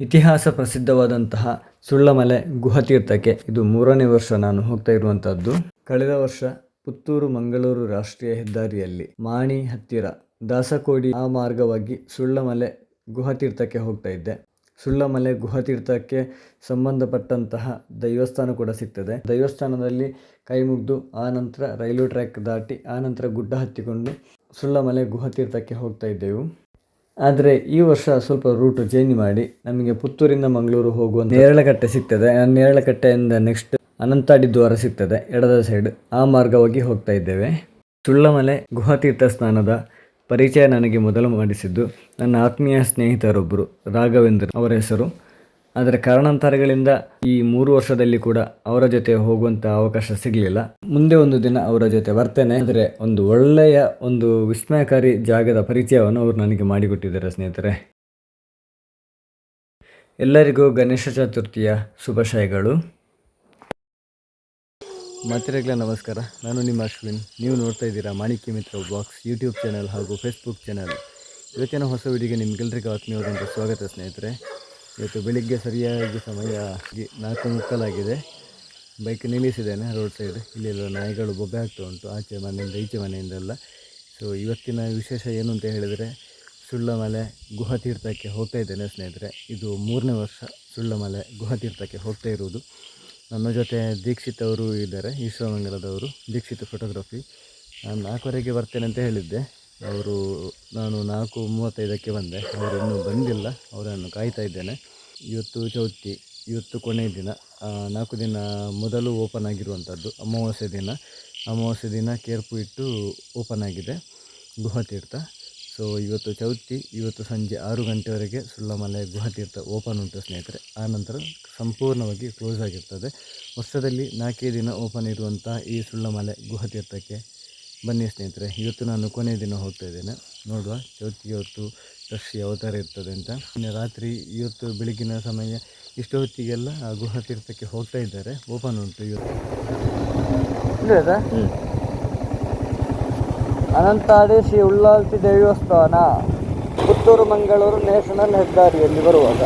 ಇತಿಹಾಸ ಪ್ರಸಿದ್ಧವಾದಂತಹ ಸುಳ್ಳಮಲೆ ಗುಹತೀರ್ಥಕ್ಕೆ ಇದು ಮೂರನೇ ವರ್ಷ ನಾನು ಹೋಗ್ತಾ ಇರುವಂತಹದ್ದು. ಕಳೆದ ವರ್ಷ ಪುತ್ತೂರು ಮಂಗಳೂರು ರಾಷ್ಟ್ರೀಯ ಹೆದ್ದಾರಿಯಲ್ಲಿ ಮಾಣಿ ಹತ್ತಿರ ದಾಸಕೋಡಿ ಆ ಮಾರ್ಗವಾಗಿ ಸುಳ್ಳಮಲೆ ಗುಹತೀರ್ಥಕ್ಕೆ ಹೋಗ್ತಾ ಇದ್ದೆ. ಸುಳ್ಳಮಲೆ ಗುಹತೀರ್ಥಕ್ಕೆ ಸಂಬಂಧಪಟ್ಟಂತಹ ದೈವಸ್ಥಾನ ಕೂಡ ಸಿಗ್ತದೆ. ದೈವಸ್ಥಾನದಲ್ಲಿ ಕೈ ಮುಗಿದು ಆ ನಂತರ ರೈಲ್ವೆ ಟ್ರ್ಯಾಕ್ ದಾಟಿ ಆ ನಂತರ ಗುಡ್ಡ ಹತ್ತಿಕೊಂಡು ಸುಳ್ಳಮಲೆ ಗುಹತೀರ್ಥಕ್ಕೆ ಹೋಗ್ತಾ ಇದ್ದೆವು. ಆದರೆ ಈ ವರ್ಷ ಸ್ವಲ್ಪ ರೂಟ್ ಚೇಂಜ್ ಮಾಡಿ ನಮಗೆ ಪುತ್ತೂರಿಂದ ಮಂಗಳೂರು ಹೋಗುವ ನೇರಳಕಟ್ಟೆ ಸಿಗ್ತದೆ. ಆ ನೇರಳಕಟ್ಟೆಯಿಂದ ನೆಕ್ಸ್ಟ್ ಅನಂತಾಡಿ ದ್ವಾರ ಸಿಗ್ತದೆ, ಎಡದ ಸೈಡ್ ಆ ಮಾರ್ಗವಾಗಿ ಹೋಗ್ತಾ ಇದ್ದೇವೆ. ಸುಳ್ಳಮಲೆ ಗುಹಾತೀರ್ಥ ಸ್ನಾನದ ಪರಿಚಯ ನನಗೆ ಮೊದಲು ಮಾಡಿಸಿದ್ದು ನನ್ನ ಆತ್ಮೀಯ ಸ್ನೇಹಿತರೊಬ್ಬರು ರಾಘವೇಂದ್ರ ಅವರ ಹೆಸರು. ಆದರೆ ಕಾರಣಾಂತರಗಳಿಂದ ಈ ಮೂರು ವರ್ಷದಲ್ಲಿ ಕೂಡ ಅವರ ಜೊತೆ ಹೋಗುವಂಥ ಅವಕಾಶ ಸಿಗಲಿಲ್ಲ. ಮುಂದೆ ಒಂದು ದಿನ ಅವರ ಜೊತೆ ಬರ್ತೇನೆ ಆದರೆ ಒಂದು ಒಳ್ಳೆಯ ಒಂದು ವಿಸ್ಮಯಕಾರಿ ಜಾಗದ ಪರಿಚಯವನ್ನು ಅವರು ನನಗೆ ಮಾಡಿಕೊಟ್ಟಿದ್ದಾರೆ ಸ್ನೇಹಿತರೆ. ಎಲ್ಲರಿಗೂ ಗಣೇಶ ಚತುರ್ಥಿಯ ಶುಭಾಶಯಗಳು. ಮಾತ್ರೆಗಳ ನಮಸ್ಕಾರ. ನಾನು ನಿಮ್ಮ ಅಶ್ವಿನ್. ನೀವು ನೋಡ್ತಾ ಇದ್ದೀರಾ Manikya Mitra box YouTube channel ಹಾಗೂ ಫೇಸ್ಬುಕ್ ಚಾನಲ್. ಇವತ್ತಿನ ಹೊಸ ವಿಡಿಯೋಗೆ ನಿಮಗೆಲ್ಲರಿಗೂ ಆತ್ಮೀಯವಾದಂಥ ಸ್ವಾಗತ ಸ್ನೇಹಿತರೆ. ಇವತ್ತು ಬೆಳಿಗ್ಗೆ ಸರಿಯಾಗಿ ಸಮಯ ನಾಲ್ಕು ಮುಕ್ಕಲಾಗಿದೆ. ಬೈಕ್ ನಿಲ್ಲಿಸಿದ್ದೇನೆ ರೋಡ್ ಸೈಡ್ ಇಲ್ಲೆಲ್ಲ ನಾಯಿಗಳು ಬೊಬ್ಬೆ ಆಗ್ತಾ ಉಂಟು, ಆಚೆ ಮನೆಯಿಂದ ಈಚೆ ಮನೆಯಿಂದೆಲ್ಲ ಸೊ ಇವತ್ತಿನ ವಿಶೇಷ ಏನು ಅಂತ ಹೇಳಿದರೆ, ಸುಳ್ಳಮಲೆ ಗುಹಾತೀರ್ಥಕ್ಕೆ ಹೋಗ್ತಾ ಇದ್ದೇನೆ ಸ್ನೇಹಿತರೆ. ಇದು ಮೂರನೇ ವರ್ಷ ಸುಳ್ಳಮಲೆ ಗುಹಾತೀರ್ಥಕ್ಕೆ ಹೋಗ್ತಾ ಇರುವುದು. ನನ್ನ ಜೊತೆ ದೀಕ್ಷಿತ್ ಅವರು ಇದ್ದಾರೆ, ಈಶ್ವರಮಂಗಲದವರು, ದೀಕ್ಷಿತ್ ಫೋಟೋಗ್ರಫಿ ನಾನು ನಾಲ್ಕುವರೆಗೆ ಬರ್ತೇನೆ ಅಂತ ಹೇಳಿದ್ದೆ. ಅವರು, ನಾನು ನಾಲ್ಕು ಮೂವತ್ತೈದಕ್ಕೆ ಬಂದೆ. ಅವರು ಇನ್ನೂ ಬಂದಿಲ್ಲ. ಅವರನ್ನು ಕಾಯ್ತಾ ಇದ್ದೇನೆ. ಇವತ್ತು ಚೌತಿ, ಇವತ್ತು ಕೊನೆಯ ದಿನ. ನಾಲ್ಕು ದಿನ ಮೊದಲು ಓಪನ್ ಆಗಿರುವಂಥದ್ದು, ಅಮಾವಾಸ್ಯೆ ದಿನ. ಅಮಾವಾಸ್ಯೆ ದಿನ ಕೇರ್ಪು ಇಟ್ಟು ಓಪನ್ ಆಗಿದೆ ಗುಹಾತೀರ್ಥ ಸೊ ಇವತ್ತು ಚೌತಿ, ಇವತ್ತು ಸಂಜೆ ಆರು ಗಂಟೆವರೆಗೆ ಸುಳ್ಳಮಲೆ ಗುಹಾತೀರ್ಥ ಓಪನ್ ಉಂಟು ಸ್ನೇಹಿತರೆ. ಆ ನಂತರ ಸಂಪೂರ್ಣವಾಗಿ ಕ್ಲೋಸ್ ಆಗಿರ್ತದೆ. ವರ್ಷದಲ್ಲಿ ನಾಲ್ಕೇ ದಿನ ಓಪನ್ ಇರುವಂಥ ಈ ಸುಳ್ಳಮಲೆ ಗುಹತೀರ್ಥಕ್ಕೆ ಬನ್ನಿ ಸ್ನೇಹಿತರೆ ಇವತ್ತು ನಾನು ಕೊನೆಯ ದಿನ ಹೋಗ್ತಾ ಇದ್ದೇನೆ. ನೋಡುವ ಚೌತಿ ಹೊತ್ತು ರಶ್ ಯಾವ ಥರ ಇರ್ತದೆ ಅಂತ. ಇನ್ನು ರಾತ್ರಿ ಇವತ್ತು ಬೆಳಗಿನ ಸಮಯ ಇಷ್ಟು ಹೊತ್ತಿಗೆಲ್ಲ ಆ ಗುಹತೀರ್ಥಕ್ಕೆ ಹೋಗ್ತಾ ಇದ್ದಾರೆ. ಓಪನ್ ಉಂಟು ಇವತ್ತು. ಅನಂತಾಡಿ ಶ್ರೀ ಉಳ್ಳಾಲ್ತಿ ದೇವಸ್ಥಾನ. ಪುತ್ತೂರು ಮಂಗಳೂರು ನ್ಯಾಷನಲ್ ಹೆದ್ದಾರಿಯಲ್ಲಿ ಬರುವಾಗ.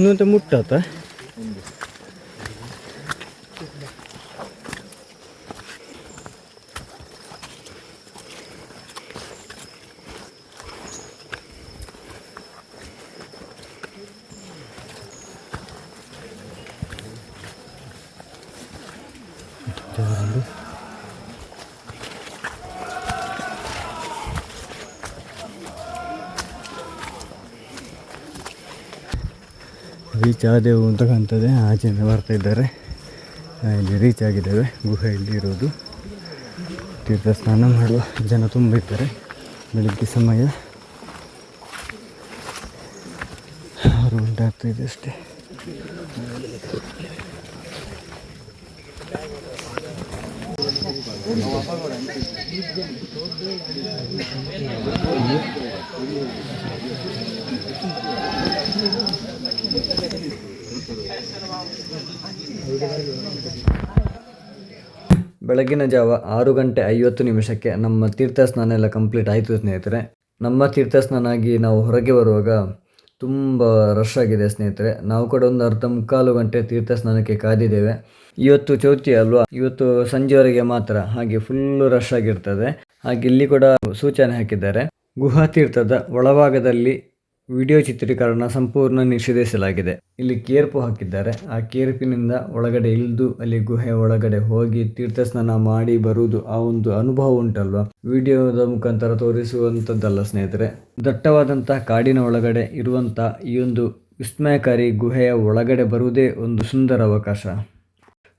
ಇನ್ನೊಂದು ಮುಟ್ಟಾತ ರೀಚ್ ಆದೆವು ಅಂತ ಕಾಣ್ತದೆ. ಆಚೆಯಿಂದ ಬರ್ತಾ ಇದ್ದಾರೆ. ಇಲ್ಲಿ ರೀಚ್ ಆಗಿದ್ದೇವೆ. ಗುಹೆಯಲ್ಲಿ ಇರೋದು. ತೀರ್ಥ ಸ್ನಾನ ಮಾಡುವ ಜನ ತುಂಬ ಇದ್ದಾರೆ. ಬೆಳಗ್ಗೆ ಸಮಯ ಅವರು ಉಂಟಾಗ್ತಾ ಇದೆ ಅಷ್ಟೇ. ಬೆಳಗಿನ ಜಾವ ಆರು ಗಂಟೆ ಐವತ್ತು ನಿಮಿಷಕ್ಕೆ ನಮ್ಮ ತೀರ್ಥ ಸ್ನಾನ ಎಲ್ಲ ಕಂಪ್ಲೀಟ್ ಆಯಿತು ಸ್ನೇಹಿತರೆ. ನಮ್ಮ ತೀರ್ಥ ಸ್ನಾನ ಆಗಿ ನಾವು ಹೊರಗೆ ಬರುವಾಗ ತುಂಬ ರಶ್ ಆಗಿದೆ ಸ್ನೇಹಿತರೆ. ನಾವು ಕೂಡ ಒಂದು ಅರ್ಧ ಮುಕ್ಕಾಲು ಗಂಟೆ ತೀರ್ಥ ಸ್ನಾನಕ್ಕೆ ಕಾದಿದ್ದೇವೆ. ಇವತ್ತು ಚೌತಿ ಅಲ್ವಾ? ಇವತ್ತು ಸಂಜೆವರೆಗೆ ಮಾತ್ರ. ಹಾಗೆ ಫುಲ್ಲು ರಶ್ ಆಗಿರ್ತದೆ. ಹಾಗೆ ಇಲ್ಲಿ ಕೂಡ ಸೂಚನೆ ಹಾಕಿದ್ದಾರೆ. ಗುಹಾ ತೀರ್ಥದ ಒಳಭಾಗದಲ್ಲಿ ವಿಡಿಯೋ ಚಿತ್ರೀಕರಣ ಸಂಪೂರ್ಣ ನಿಷೇಧಿಸಲಾಗಿದೆ. ಇಲ್ಲಿ ಕೇರ್ಪು ಹಾಕಿದ್ದಾರೆ. ಆ ಕೇರ್ಪಿನಿಂದ ಒಳಗಡೆ ಇಳಿದು, ಅಲ್ಲಿ ಗುಹೆ ಒಳಗಡೆ ಹೋಗಿ ತೀರ್ಥ ಸ್ನಾನ ಮಾಡಿ ಬರುವುದು ಆ ಒಂದು ಅನುಭವ ಉಂಟಲ್ವಾ? ವಿಡಿಯೋದ ಮುಖಾಂತರ ತೋರಿಸುವಂಥದ್ದಲ್ಲ ಸ್ನೇಹಿತರೆ. ದಟ್ಟವಾದಂತಹ ಕಾಡಿನ ಒಳಗಡೆ ಇರುವಂತಹ ಈ ಒಂದು ವಿಸ್ಮಯಕಾರಿ ಗುಹೆಯ ಒಳಗಡೆ ಬರುವುದೇ ಒಂದು ಸುಂದರ ಅವಕಾಶ.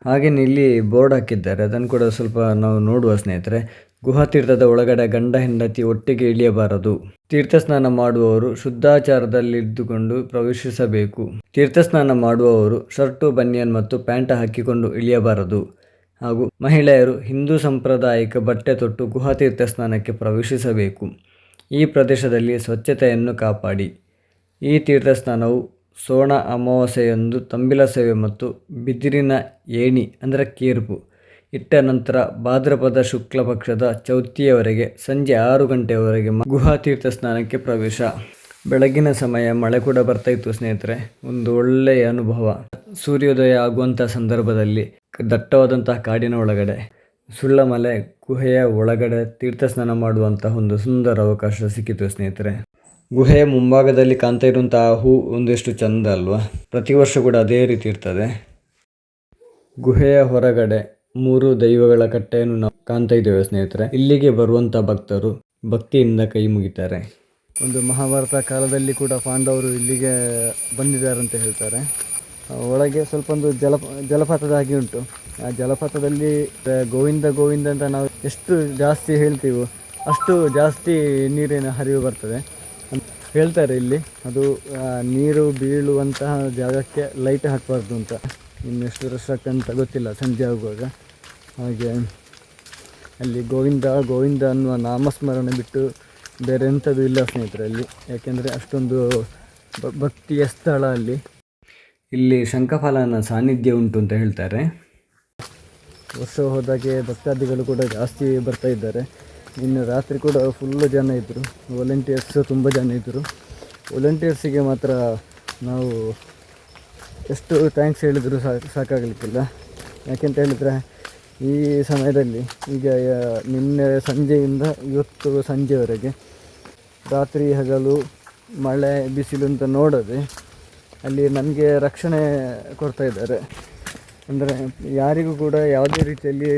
ಹಾಗೆಯೇ ಇಲ್ಲಿ ಬೋರ್ಡ್ ಹಾಕಿದ್ದಾರೆ. ಅದನ್ನು ಕೂಡ ಸ್ವಲ್ಪ ನಾವು ನೋಡುವ ಸ್ನೇಹಿತರೆ. ಗುಹಾ ತೀರ್ಥದ ಒಳಗಡೆ ಗಂಡ ಹೆಂಡತಿ ಒಟ್ಟಿಗೆ ಇಳಿಯಬಾರದು. ತೀರ್ಥ ಸ್ನಾನ ಮಾಡುವವರು ಶುದ್ಧಾಚಾರದಲ್ಲಿದ್ದುಕೊಂಡು ಪ್ರವೇಶಿಸಬೇಕು. ತೀರ್ಥಸ್ನಾನ ಮಾಡುವವರು ಶರ್ಟು, ಬನಿಯನ್ ಮತ್ತು ಪ್ಯಾಂಟ್ ಹಾಕಿಕೊಂಡು ಇಳಿಯಬಾರದು. ಹಾಗೂ ಮಹಿಳೆಯರು ಹಿಂದೂ ಸಾಂಪ್ರದಾಯಿಕ ಬಟ್ಟೆ ತೊಟ್ಟು ಗುಹಾ ತೀರ್ಥ ಸ್ನಾನಕ್ಕೆ ಪ್ರವೇಶಿಸಬೇಕು. ಈ ಪ್ರದೇಶದಲ್ಲಿ ಸ್ವಚ್ಛತೆಯನ್ನು ಕಾಪಾಡಿ. ಈ ತೀರ್ಥಸ್ನಾನವು ಸೋಣ ಅಮಾವಾಸ್ಯೆಯೊಂದು, ತಂಬಿಲ ಸೇವೆ ಮತ್ತು ಬಿದಿರಿನ ಏಣಿ, ಅಂದರೆ ಕೇರ್ಪು ಇಟ್ಟ ನಂತರ ಭಾದ್ರಪದ ಶುಕ್ಲ ಪಕ್ಷದ ಚೌತಿಯವರೆಗೆ ಸಂಜೆ ಆರು ಗಂಟೆಯವರೆಗೆ ಗುಹಾತೀರ್ಥ ಗುಹಾ ತೀರ್ಥ ಸ್ನಾನಕ್ಕೆ ಪ್ರವೇಶ. ಬೆಳಗಿನ ಸಮಯ ಮಳೆ ಕೂಡ ಬರ್ತಾ ಇತ್ತು ಸ್ನೇಹಿತರೆ. ಒಂದು ಒಳ್ಳೆಯ ಅನುಭವ. ಸೂರ್ಯೋದಯ ಆಗುವಂಥ ಸಂದರ್ಭದಲ್ಲಿ ದಟ್ಟವಾದಂತಹ ಕಾಡಿನ ಒಳಗಡೆ ಸುಳ್ಳಮಲೆ ಗುಹೆಯ ಒಳಗಡೆ ತೀರ್ಥ ಸ್ನಾನ ಮಾಡುವಂತಹ ಒಂದು ಸುಂದರ ಅವಕಾಶ ಸಿಕ್ಕಿತು ಸ್ನೇಹಿತರೆ. ಗುಹೆಯ ಮುಂಭಾಗದಲ್ಲಿ ಕಾಣ್ತಾ ಇರುವಂತಹ ಹೂ ಒಂದಿಷ್ಟು ಚಂದ ಅಲ್ವಾ? ಪ್ರತಿ ವರ್ಷ ಕೂಡ ಅದೇ ರೀತಿ ಇರ್ತದೆ. ಗುಹೆಯ ಹೊರಗಡೆ ಮೂರು ದೈವಗಳ ಕಟ್ಟೆಯನ್ನು ನಾವು ಕಾಣ್ತಾ ಇದ್ದೇವೆ ಸ್ನೇಹಿತರೆ. ಇಲ್ಲಿಗೆ ಬರುವಂತ ಭಕ್ತರು ಭಕ್ತಿಯಿಂದ ಕೈ ಮುಗಿತಾರೆ. ಒಂದು ಮಹಾಭಾರತ ಕಾಲದಲ್ಲಿ ಕೂಡ ಪಾಂಡವರು ಇಲ್ಲಿಗೆ ಬಂದಿದ್ದಾರೆ ಅಂತ ಹೇಳ್ತಾರೆ. ಒಳಗೆ ಸ್ವಲ್ಪ ಒಂದು ಜಲ ಜಲಪಾತದ ಹಾಗೆ ಉಂಟು. ಆ ಜಲಪಾತದಲ್ಲಿ ಗೋವಿಂದ ಗೋವಿಂದ ಅಂತ ನಾವು ಎಷ್ಟು ಜಾಸ್ತಿ ಹೇಳ್ತೀವೋ ಅಷ್ಟು ಜಾಸ್ತಿ ನೀರಿನ ಹರಿವು ಬರ್ತದೆ. ಹೇಳ್ತಾರೆ ಇಲ್ಲಿ, ಅದು ನೀರು ಬೀಳುವಂತಹ ಜಾಗಕ್ಕೆ ಲೈಟ್ ಹಾಕಬಾರ್ದು ಅಂತ. ಇನ್ನೆಷ್ಟು ರಶ್ ಅಂತ ಗೊತ್ತಿಲ್ಲ, ಸಂಜೆ ಆಗುವಾಗ. ಹಾಗೆ ಅಲ್ಲಿ ಗೋವಿಂದ ಗೋವಿಂದ ಅನ್ನುವ ನಾಮಸ್ಮರಣೆ ಬಿಟ್ಟು ಬೇರೆ ಎಂಥದ್ದು ಇಲ್ಲ ಸ್ನೇಹಿತರೆ ಅಲ್ಲಿ ಯಾಕೆಂದರೆ ಅಷ್ಟೊಂದು ಭಕ್ತಿಯ ಸ್ಥಳ ಅಲ್ಲಿ. ಇಲ್ಲಿ ಶಂಖಫಲನ ಸಾನ್ನಿಧ್ಯ ಉಂಟು ಅಂತ ಹೇಳ್ತಾರೆ. ವರ್ಷ ಹೋದಾಗೆ ಭಕ್ತಾದಿಗಳು ಕೂಡ ಜಾಸ್ತಿ ಬರ್ತಾ ಇದ್ದಾರೆ. ಇನ್ನು ರಾತ್ರಿ ಕೂಡ ಫುಲ್ಲು ಜನ ಇದ್ದರು ವಾಲಂಟಿಯರ್ಸ್ ತುಂಬ ಜನ ಇದ್ದರು ವಾಲಂಟಿಯರ್ಸಿಗೆ ಮಾತ್ರ ನಾವು ಎಷ್ಟು ಥ್ಯಾಂಕ್ಸ್ ಹೇಳಿದರೂ ಸಾಕು ಸಾಕಾಗಲಿಕ್ಕಿಲ್ಲ. ಯಾಕೆಂತ ಹೇಳಿದರೆ, ಈ ಸಮಯದಲ್ಲಿ ಈಗ ನಿನ್ನೆ ಸಂಜೆಯಿಂದ ಇವತ್ತು ಸಂಜೆವರೆಗೆ ರಾತ್ರಿ ಹಗಲು ಮಳೆ ಬಿಸಿಲು ಅಂತ ನೋಡದೆ ಅಲ್ಲಿ ನನಗೆ ರಕ್ಷಣೆ ಕೊಡ್ತಾ ಇದ್ದಾರೆ. ಅಂದರೆ ಯಾರಿಗೂ ಕೂಡ ಯಾವುದೇ ರೀತಿಯಲ್ಲಿ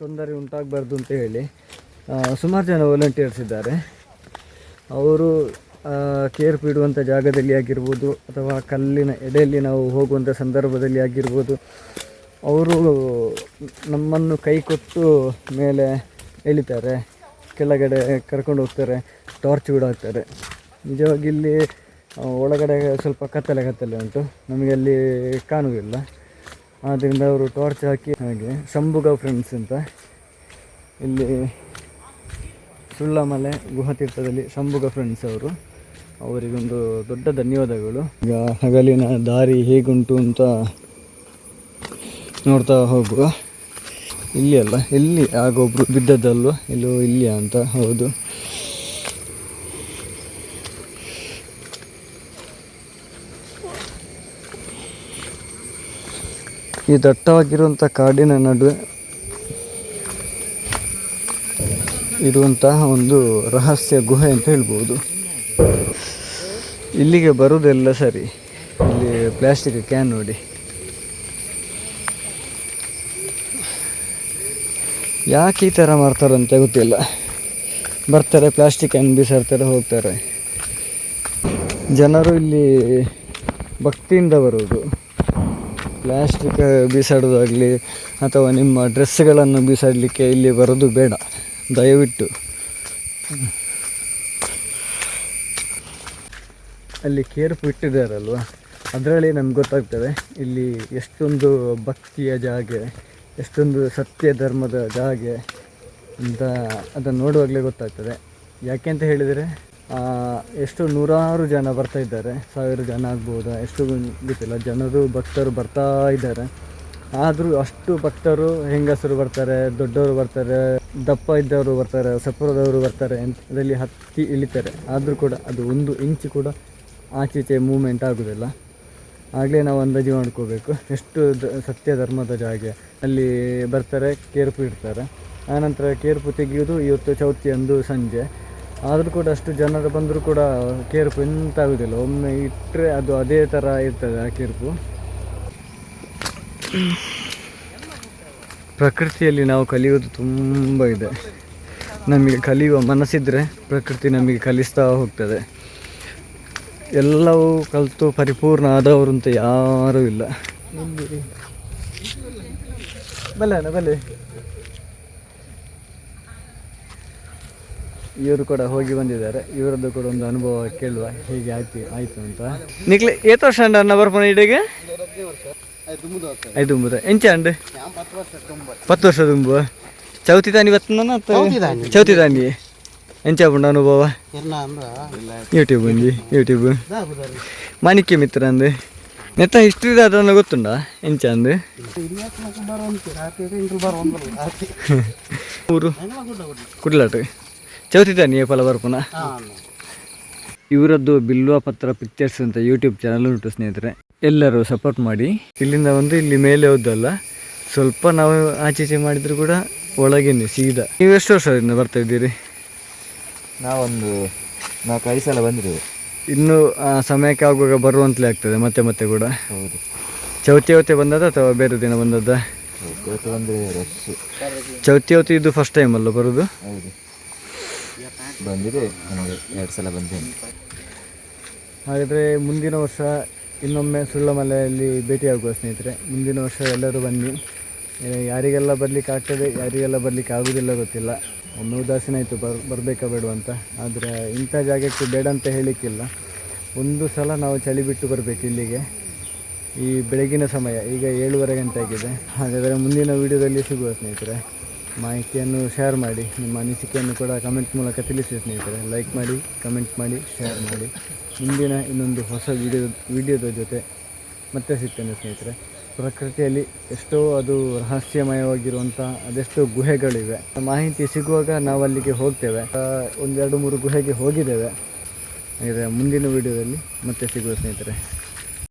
ತೊಂದರೆ ಉಂಟಾಗಬಾರ್ದು ಅಂತ ಹೇಳಿ ಸುಮಾರು ಜನ ವಾಲಂಟಿಯರ್ಸ್ ಇದ್ದಾರೆ. ಅವರು ಕೇರ್ ಬಿಡುವಂಥ ಜಾಗದಲ್ಲಿ ಆಗಿರ್ಬೋದು ಅಥವಾ ಕಲ್ಲಿನ ಎಡೆಯಲ್ಲಿ ನಾವು ಹೋಗುವಂಥ ಸಂದರ್ಭದಲ್ಲಿ ಆಗಿರ್ಬೋದು, ಅವರು ನಮ್ಮನ್ನು ಕೈ ಕೊಟ್ಟು ಮೇಲೆ ಎಳಿತಾರೆ, ಕೆಳಗಡೆ ಕರ್ಕೊಂಡು ಹೋಗ್ತಾರೆ ಟಾರ್ಚ್ ಕೂಡ ಹಾಕ್ತಾರೆ. ನಿಜವಾಗಿ ಇಲ್ಲಿ ಒಳಗಡೆ ಸ್ವಲ್ಪ ಕತ್ತಲೆ ಕತ್ತಲೆ ಉಂಟು, ನಮಗೆ ಅಲ್ಲಿ ಕಾಣುವುದಿಲ್ಲ. ಆದ್ದರಿಂದ ಅವರು ಟಾರ್ಚ್ ಹಾಕಿ ಹಾಗೆ ಸಂಭುಗ ಫ್ರೆಂಡ್ಸ್ ಅಂತ. ಇಲ್ಲಿ ಸುಳ್ಳಮಲೆ ಗುಹತೀರ್ಥದಲ್ಲಿ ಶಂಭುಗ ಫ್ರೆಂಡ್ಸ್ ಅವರು. ಅವರಿಗೊಂದು ದೊಡ್ಡ ಧನ್ಯವಾದಗಳು. ಈಗ ಹಗಲಿನ ದಾರಿ ಹೇಗುಂಟು ಅಂತ ನೋಡ್ತಾ ಹೋಗುವ. ಇಲ್ಲಿ ಅಲ್ಲ, ಇಲ್ಲಿ ಆಗೊಬ್ರು ಬಿದ್ದದ್ದಲ್ವ? ಇಲ್ಲೋ ಇಲ್ಲಿಯ ಅಂತ, ಹೌದು. ಈ ದಟ್ಟವಾಗಿರುವಂಥ ಕಾಡಿನ ನಡುವೆ ಇರುವಂತಹ ಒಂದು ರಹಸ್ಯ ಗುಹೆ ಅಂತ ಹೇಳ್ಬೋದು. ಇಲ್ಲಿಗೆ ಬರುವುದೆಲ್ಲ ಸರಿ. ಇಲ್ಲಿ ಪ್ಲಾಸ್ಟಿಕ್ ಕ್ಯಾನ್ ನೋಡಿ. ಯಾಕೆ ಈ ಥರ ಅಂತ ಗೊತ್ತಿಲ್ಲ. ಬರ್ತಾರೆ ಪ್ಲಾಸ್ಟಿಕ್ ಕ್ಯಾನ್ ಬಿಸಾಡ್ತಾರೆ, ಹೋಗ್ತಾರೆ. ಜನರು ಇಲ್ಲಿ ಭಕ್ತಿಯಿಂದ ಬರುವುದು ಪ್ಲಾಸ್ಟಿಕ್ ಬೀಸಾಡೋದಾಗಲಿ ಅಥವಾ ನಿಮ್ಮ ಡ್ರೆಸ್ಗಳನ್ನು ಬೀಸಾಡಲಿಕ್ಕೆ ಇಲ್ಲಿ ಬರೋದು ಬೇಡ. ದಯವಿಟ್ಟು. ಅಲ್ಲಿ ಕೇರ್ಪು ಇಟ್ಟಿದ್ದಾರಲ್ವ? ಅದರಲ್ಲಿ ನಮ್ಗೆ ಗೊತ್ತಾಗ್ತದೆ, ಇಲ್ಲಿ ಎಷ್ಟೊಂದು ಭಕ್ತಿಯ ಜಾಗೆ, ಎಷ್ಟೊಂದು ಸತ್ಯ ಧರ್ಮದ ಜಾಗೆ ಅಂತ ಅದನ್ನು ನೋಡುವಾಗಲೇ ಗೊತ್ತಾಗ್ತದೆ. ಯಾಕೆ ಅಂತ ಹೇಳಿದರೆ ಎಷ್ಟು ನೂರಾರು ಜನ ಬರ್ತಾ ಇದ್ದಾರೆ. ಸಾವಿರ ಜನ ಆಗ್ಬೋದಾ, ಎಷ್ಟು ಗೊತ್ತಿಲ್ಲ. ಜನರು, ಭಕ್ತರು ಬರ್ತಾ ಇದ್ದಾರೆ. ಆದರೂ ಅಷ್ಟು ಭಕ್ತರು ಹೆಂಗಸರು ಬರ್ತಾರೆ, ದೊಡ್ಡವರು ಬರ್ತಾರೆ, ದಪ್ಪ ಇದ್ದವರು ಬರ್ತಾರೆ, ಸಪುರದವರು ಬರ್ತಾರೆ ಅಂತ ಅದರಲ್ಲಿ ಹತ್ತಿ ಇಳಿತಾರೆ. ಆದರೂ ಕೂಡ ಅದು ಒಂದು ಇಂಚು ಕೂಡ ಆಚೀಚೆ ಮೂಮೆಂಟ್ ಆಗೋದಿಲ್ಲ. ಆಗಲೇ ನಾವು ಅಂದಾಜು ಮಾಡ್ಕೋಬೇಕು. ಎಷ್ಟು ದ, ಸತ್ಯ ಧರ್ಮದ ಜಾಗೆ ಅಲ್ಲಿ ಬರ್ತಾರೆ, ಕೇರ್ಪು ಇಡ್ತಾರೆ. ಆನಂತರ ಕೇರ್ಪು ತೆಗೆಯೋದು ಇವತ್ತು ಚೌತಿ ಅಂದು ಸಂಜೆ. ಆದರೂ ಕೂಡ ಅಷ್ಟು ಜನರು ಬಂದರೂ ಕೂಡ ಕೇರ್ಪು ಎಂತ ಆಗೋದಿಲ್ಲ ಒಮ್ಮೆ ಇಟ್ಟರೆ ಅದು ಅದೇ ಥರ ಇರ್ತದೆ ಆ ಕೇರ್ಪು. ಪ್ರಕೃತಿಯಲ್ಲಿ ನಾವು ಕಲಿಯೋದು ತುಂಬ ಇದೆ. ನಮಗೆ ಕಲಿಯುವ ಮನಸ್ಸಿದ್ರೆ ಪ್ರಕೃತಿ ನಮಗೆ ಕಲಿಸ್ತಾ ಹೋಗ್ತದೆ. ಎಲ್ಲವೂ ಕಲಿತು ಪರಿಪೂರ್ಣ ಆದವರು ಅಂತ ಯಾರೂ ಇಲ್ಲ. ಬಲ್ಲೆ ಅಣ್ಣ ಬಲ್ಲೆ. ಇವರು ಕೂಡ ಹೋಗಿ ಬಂದಿದ್ದಾರೆ. ಇವರದ್ದು ಕೂಡ ಒಂದು ಅನುಭವ ಕೇಳುವ ಹೇಗೆ ಆಯ್ತು ಆಯ್ತು ಅಂತ. ನಿಕ್ಲೆ ಏತ ವರ್ಷ ಅಂಡ ಅಣ್ಣ ಬರ್ಪನ ಇಡೆಗೆ ಐದು ಒಂಬತ್ತು. ಎಂಚ ಅಂಡ್ ಪತ್ತು ವರ್ಷ ತುಂಬುವ ಚೌತಿ ತಾನಿ ಬತ್ತನ ಚೌತಿ ತಾನಿ ಎಂಚ ಪುಂಡ ಅನುಭವ? ಯೂಟ್ಯೂಬ್ ಬಂದಿ ಯೂಟ್ಯೂಬ್ ಮಾಣಿಕ್ಯ ಮಿತ್ರ ಅಂದು. ನೆತ್ತ ಹಿಸ್ಟ್ರಿ ಅದನ್ನು ಗೊತ್ತುಂಡ? ಎಂಚ ಅಂದು? ಊರು? ಕುಡ್ಲಾಟ್. ಚೌತಿ ತಾನಿ ಫಲ ಬರ್ಪುನ? ಇವರದ್ದು ಬಿಲ್ವ ಪತ್ರ ಪಿಕ್ಚರ್ಸ್ ಅಂತ ಯೂಟ್ಯೂಬ್ ಚಾನಲ್ ಉಂಟು ಸ್ನೇಹಿತರೆ. ಎಲ್ಲರೂ ಸಪೋರ್ಟ್ ಮಾಡಿ. ಇಲ್ಲಿಂದ ಒಂದು ಇಲ್ಲಿ ಮೇಲೆ ಹೋದಲ್ಲ. ಸ್ವಲ್ಪ ನಾವು ಆಚೆ ಈಚೆ ಮಾಡಿದ್ರು ಕೂಡ ಒಳಗೇನೆ ಸೀದಾ. ನೀವು ಎಷ್ಟು ವರ್ಷದಿಂದ ಬರ್ತಾ ಇದ್ದೀರಿ? ನಾವೊಂದು ನಾಲ್ಕು ಐದು ಸಲ ಬಂದಿದ್ದೇವೆ. ಇನ್ನು ಆ ಸಮಯಕ್ಕೆ ಆಗುವಾಗ ಬರುವಂತಲೇ ಆಗ್ತದೆ ಮತ್ತೆ ಮತ್ತೆ ಕೂಡ. ಹೌದು. ಚೌತಿ ಅವತಿ ಬಂದದ ಅಥವಾ ಬೇರೆ ದಿನ ಬಂದದ್ದ ಇವತ್ತು ಬಂದರೆ ರಶ್ ಚೌತಿ ಅವತಿ ಇದು ಫಸ್ಟ್ ಟೈಮ್ ಅಲ್ಲ ಬರೋದು? ಹೌದು. ಬಂದಿದೆ ಎರಡು ಸಲ ಬಂದಿದ್ದೇನೆ. ಹಾಗಾದರೆ ಮುಂದಿನ ವರ್ಷ ಇನ್ನೊಮ್ಮೆ ಸುಳ್ಳಮಲೆಯಲ್ಲಿ ಭೇಟಿಯಾಗುವ ಸ್ನೇಹಿತರೆ ಮುಂದಿನ ವರ್ಷ ಎಲ್ಲರೂ ಬನ್ನಿ. ಏ, ಯಾರಿಗೆಲ್ಲ ಬರಲಿಕ್ಕೆ ಆಗ್ತದೆ ಯಾರಿಗೆಲ್ಲ ಬರಲಿಕ್ಕೆ ಆಗುವುದಿಲ್ಲ ಗೊತ್ತಿಲ್ಲ. ಒಮ್ಮೆ ಉದಾಸೀನ ಆಯಿತು, ಬರ್ ಬರಬೇಕಾ ಬೇಡ ಅಂತ. ಆದರೆ ಇಂಥ ಜಾಗಕ್ಕೆ ಬೇಡ ಅಂತ ಹೇಳಲಿಕ್ಕಿಲ್ಲ ಒಂದು ಸಲ ನಾವು ಚಳಿ ಬಿಟ್ಟು ಬರಬೇಕು ಇಲ್ಲಿಗೆ. ಈ ಬೆಳಗಿನ ಸಮಯ, ಈಗ ಏಳುವರೆ ಗಂಟೆ ಆಗಿದೆ. ಹಾಗಾದರೆ ಮುಂದಿನ ವೀಡಿಯೋದಲ್ಲಿ ಸಿಗುವ ಸ್ನೇಹಿತರೆ, ಮಾಹಿತಿಯನ್ನು ಶೇರ್ ಮಾಡಿ, ನಿಮ್ಮ ಅನಿಸಿಕೆಯನ್ನು ಕೂಡ ಕಮೆಂಟ್ ಮೂಲಕ ತಿಳಿಸಿ ಸ್ನೇಹಿತರೆ. ಲೈಕ್ ಮಾಡಿ ಕಮೆಂಟ್ ಮಾಡಿ ಶೇರ್ ಮಾಡಿ. ಮುಂದಿನ ಇನ್ನೊಂದು ಹೊಸ ವಿಡಿಯೋ, ವಿಡಿಯೋದ ಜೊತೆ ಮತ್ತೆ ಸಿಗ್ತೇನೆ ಸ್ನೇಹಿತರೆ. ಪ್ರಕೃತಿಯಲ್ಲಿ ಎಷ್ಟೋ ಅದು ರಹಸ್ಯಮಯವಾಗಿರುವಂಥ ಅದೆಷ್ಟೋ ಗುಹೆಗಳಿವೆ. ಮಾಹಿತಿ ಸಿಗುವಾಗ ನಾವು ಅಲ್ಲಿಗೆ ಹೋಗ್ತೇವೆ. ಒಂದೆರಡು ಮೂರು ಗುಹೆಗೆ ಹೋಗಿದ್ದೇವೆ. ಮುಂದಿನ ವಿಡಿಯೋದಲ್ಲಿ ಮತ್ತೆ ಸಿಗುವ ಸ್ನೇಹಿತರೆ.